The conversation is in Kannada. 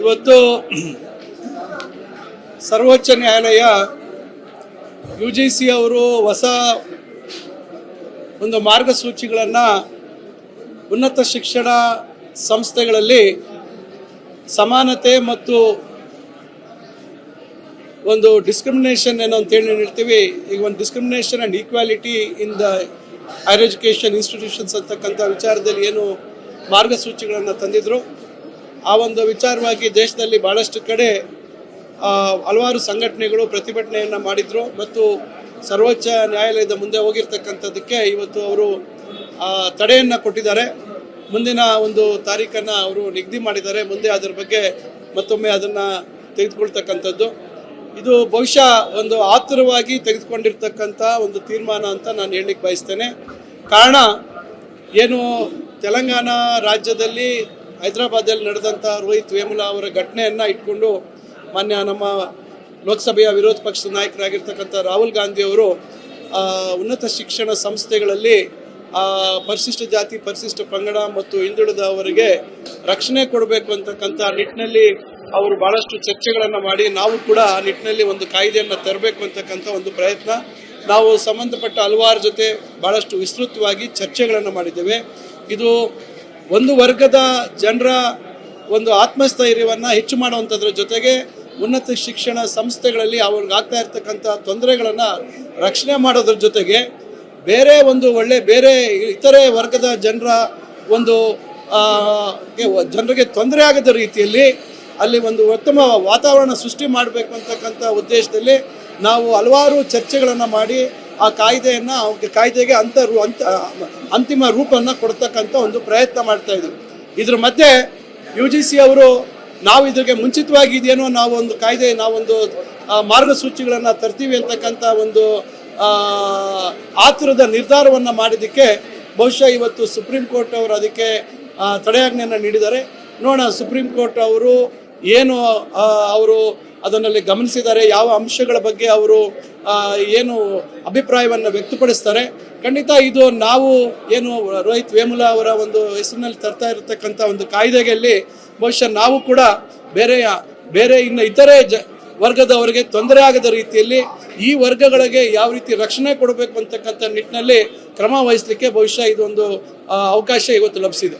ಇವತ್ತು ಸರ್ವೋಚ್ಚ ನ್ಯಾಯಾಲಯ ಯು ಜಿ ಸಿ ಅವರು ಹೊಸ ಒಂದು ಮಾರ್ಗಸೂಚಿಗಳನ್ನು ಉನ್ನತ ಶಿಕ್ಷಣ ಸಂಸ್ಥೆಗಳಲ್ಲಿ ಸಮಾನತೆ ಮತ್ತು ಒಂದು ಡಿಸ್ಕ್ರಿಮಿನೇಷನ್ ಏನೋ ಅಂತೇಳಿ ಹೇಳ್ತೀವಿ. ಈಗ ಒಂದು discrimination and equality in the higher education institutions ಅಂತಕ್ಕಂಥ ವಿಚಾರದಲ್ಲಿ ಏನು ಮಾರ್ಗಸೂಚಿಗಳನ್ನು ತಂದಿದ್ರು. ಆ ಒಂದು ವಿಚಾರವಾಗಿ ದೇಶದಲ್ಲಿ ಭಾಳಷ್ಟು ಕಡೆ ಹಲವಾರು ಸಂಘಟನೆಗಳು ಪ್ರತಿಭಟನೆಯನ್ನು ಮಾಡಿದ್ರು ಮತ್ತು ಸರ್ವೋಚ್ಚ ನ್ಯಾಯಾಲಯದ ಮುಂದೆ ಹೋಗಿರ್ತಕ್ಕಂಥದ್ದಕ್ಕೆ ಇವತ್ತು ಅವರು ತಡೆಯನ್ನು ಕೊಟ್ಟಿದ್ದಾರೆ. ಮುಂದಿನ ಒಂದು ತಾರೀಖನ್ನು ಅವರು ನಿಗದಿ ಮಾಡಿದ್ದಾರೆ. ಮುಂದೆ ಅದರ ಬಗ್ಗೆ ಮತ್ತೊಮ್ಮೆ ಅದನ್ನು ತೆಗೆದುಕೊಳ್ತಕ್ಕಂಥದ್ದು. ಇದು ಬಹುಶಃ ಒಂದು ಆತುರವಾಗಿ ತೆಗೆದುಕೊಂಡಿರ್ತಕ್ಕಂಥ ಒಂದು ತೀರ್ಮಾನ ಅಂತ ನಾನು ಹೇಳಲಿಕ್ಕೆ ಬಯಸ್ತೇನೆ. ಕಾರಣ, ಏನು ತೆಲಂಗಾಣ ರಾಜ್ಯದಲ್ಲಿ ಹೈದರಾಬಾದಲ್ಲಿ ನಡೆದಂಥ ರೋಹಿತ್ ವೇಮುಲಾ ಅವರ ಘಟನೆಯನ್ನು ಇಟ್ಕೊಂಡು ಮಾನ್ಯ ನಮ್ಮ ಲೋಕಸಭೆಯ ವಿರೋಧ ಪಕ್ಷದ ನಾಯಕರಾಗಿರ್ತಕ್ಕಂಥ ರಾಹುಲ್ ಗಾಂಧಿ ಅವರು ಉನ್ನತ ಶಿಕ್ಷಣ ಸಂಸ್ಥೆಗಳಲ್ಲಿ ಪರಿಶಿಷ್ಟ ಜಾತಿ, ಪರಿಶಿಷ್ಟ ಪಂಗಡ ಮತ್ತು ಹಿಂದುಳಿದವರಿಗೆ ರಕ್ಷಣೆ ಕೊಡಬೇಕು ಅಂತಕ್ಕಂಥ ನಿಟ್ಟಿನಲ್ಲಿ ಅವರು ಬಹಳಷ್ಟು ಚರ್ಚೆಗಳನ್ನು ಮಾಡಿ ನಾವು ಕೂಡ ಆ ನಿಟ್ಟಿನಲ್ಲಿ ಒಂದು ಕಾಯ್ದೆಯನ್ನು ತರಬೇಕು ಅಂತಕ್ಕಂಥ ಒಂದು ಪ್ರಯತ್ನ. ನಾವು ಸಂಬಂಧಪಟ್ಟ ಹಲವಾರು ಜೊತೆ ಬಹಳಷ್ಟು ವಿಸ್ತೃತವಾಗಿ ಚರ್ಚೆಗಳನ್ನು ಮಾಡಿದ್ದೇವೆ. ಇದು ಒಂದು ವರ್ಗದ ಜನರ ಒಂದು ಆತ್ಮಸ್ಥೈರ್ಯವನ್ನು ಹೆಚ್ಚು ಮಾಡುವಂಥದ್ರ ಜೊತೆಗೆ ಉನ್ನತ ಶಿಕ್ಷಣ ಸಂಸ್ಥೆಗಳಲ್ಲಿ ಅವ್ರಿಗೆ ಆಗ್ತಾ ಇರ್ತಕ್ಕಂಥ ತೊಂದರೆಗಳನ್ನು ರಕ್ಷಣೆ ಮಾಡೋದ್ರ ಜೊತೆಗೆ ಬೇರೆ ಒಂದು ಒಳ್ಳೆ ಬೇರೆ ಇತರೆ ವರ್ಗದ ಜನರ ಒಂದು ಜನರಿಗೆ ತೊಂದರೆ ಆಗದ ರೀತಿಯಲ್ಲಿ ಅಲ್ಲಿ ಒಂದು ಉತ್ತಮ ವಾತಾವರಣ ಸೃಷ್ಟಿ ಮಾಡಬೇಕು ಅಂತಕ್ಕಂಥ ಉದ್ದೇಶದಲ್ಲಿ ನಾವು ಹಲವಾರು ಚರ್ಚೆಗಳನ್ನು ಮಾಡಿ ಆ ಕಾಯ್ದೆಯನ್ನು ಕಾಯ್ದೆಗೆ ಅಂತ ಅಂತ ಅಂತಿಮ ರೂಪವನ್ನು ಕೊಡ್ತಕ್ಕಂಥ ಒಂದು ಪ್ರಯತ್ನ ಮಾಡ್ತಾ ಇದ್ರು. ಇದ್ರ ಮಧ್ಯೆ ಯು ಜಿ ಸಿ ಅವರು ನಾವು ಇದ್ರಿಗೆ ಮುಂಚಿತವಾಗಿ ಇದೇನೋ ನಾವು ಒಂದು ಕಾಯ್ದೆ ನಾವೊಂದು ಮಾರ್ಗಸೂಚಿಗಳನ್ನು ತರ್ತೀವಿ ಅಂತಕ್ಕಂಥ ಒಂದು ಆತುರದ ನಿರ್ಧಾರವನ್ನು ಮಾಡಿದ್ದಕ್ಕೆ ಬಹುಶಃ ಇವತ್ತು ಸುಪ್ರೀಂ ಕೋರ್ಟ್ ಅವರು ಅದಕ್ಕೆ ತಡೆಯಾಜ್ಞೆಯನ್ನು ನೀಡಿದ್ದಾರೆ. ನೋಡೋಣ, ಸುಪ್ರೀಂ ಕೋರ್ಟ್ ಅವರು ಏನು ಅವರು ಅದನ್ನಲ್ಲಿ ಗಮನಿಸಿದ್ದಾರೆ, ಯಾವ ಅಂಶಗಳ ಬಗ್ಗೆ ಅವರು ಏನು ಅಭಿಪ್ರಾಯವನ್ನು ವ್ಯಕ್ತಪಡಿಸ್ತಾರೆ. ಖಂಡಿತ ಇದು ನಾವು ಏನು, ರೋಹಿತ್ ವೇಮುಲಾ ಅವರ ಒಂದು ಹೆಸರಿನಲ್ಲಿ ತರ್ತಾ ಇರತಕ್ಕಂಥ ಒಂದು ಕಾಯ್ದೆಯಲ್ಲಿ ಬಹುಶಃ ನಾವು ಕೂಡ ಬೇರೆ ಬೇರೆ ಇನ್ನು ಇತರೆ ಜ, ವರ್ಗದವರಿಗೆ ತೊಂದರೆ ಆಗದ ರೀತಿಯಲ್ಲಿ ಈ ವರ್ಗಗಳಿಗೆ ಯಾವ ರೀತಿ ರಕ್ಷಣೆ ಕೊಡಬೇಕು ಅಂತಕ್ಕಂಥ ನಿಟ್ಟಿನಲ್ಲಿ ಕ್ರಮ ವಹಿಸಲಿಕ್ಕೆ ಬಹುಶಃ ಇದೊಂದು ಅವಕಾಶ ಇವತ್ತು ಲಭಿಸಿದೆ.